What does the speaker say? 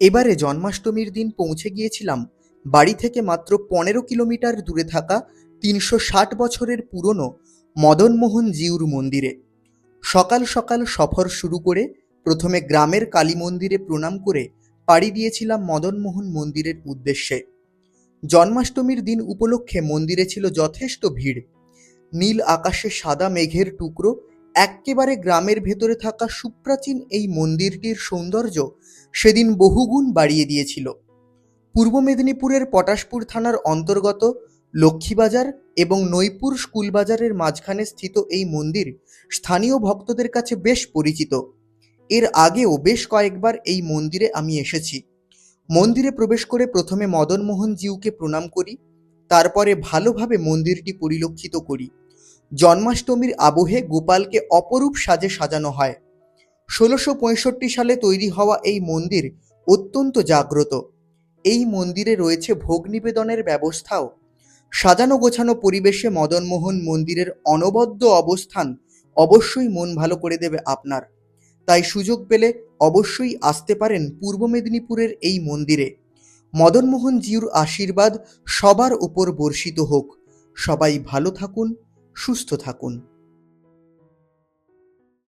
এবারে জন্মাষ্টমীর দিন পৌঁছে গিয়েছিলাম। বাড়ি থেকে মাত্র পনেরো কিলোমিটার দূরে থাকা তিনশো ষাট বছরের পুরনো মদনমোহন জিউর মন্দিরে। সকাল সকাল সফর শুরু করে প্রথমে গ্রামের কালী মন্দিরে প্রণাম করে পাড়ি দিয়েছিলাম মদনমোহন মন্দিরের উদ্দেশ্যে। জন্মাষ্টমীর দিন উপলক্ষে মন্দিরে ছিল যথেষ্ট ভিড়। নীল আকাশে সাদা মেঘের টুকরো এক্কেবারে গ্রামের ভেতরে থাকা সুপ্রাচীন এই মন্দিরটির সৌন্দর্য সেদিন বহুগুণ বাড়িয়ে দিয়েছিল। পূর্ব মেদিনীপুরের পটাশপুর থানার অন্তর্গত লক্ষ্মীবাজার এবং নৈপুর স্কুল বাজারের মাঝখানে স্থিত এই মন্দির স্থানীয় ভক্তদের কাছে বেশ পরিচিত। এর আগেও বেশ কয়েকবার এই মন্দিরে আমি এসেছি। মন্দিরে প্রবেশ করে প্রথমে মদনমোহন জিউকে প্রণাম করি, তারপরে ভালোভাবে মন্দিরটি পরিলক্ষিত করি। জন্মাষ্টমীর আবহে গোপালকে অপরূপ সাজে সাজানো হয়। ষোলোশো সালে তৈরি হওয়া এই মন্দির অত্যন্ত জাগ্রত। এই মন্দিরে রয়েছে ভোগ নিবেদনের ব্যবস্থাও। সাজানো গোছানো পরিবেশে মদনমোহন মন্দিরের অনবদ্য অবস্থান অবশ্যই মন ভালো করে দেবে আপনার। তাই সুযোগ পেলে অবশ্যই আসতে পারেন পূর্ব মেদিনীপুরের এই মন্দিরে। মদনমোহন জিউর আশীর্বাদ সবার উপর বর্ষিত হোক। সবাই ভালো থাকুন সুস্থ থাকুন।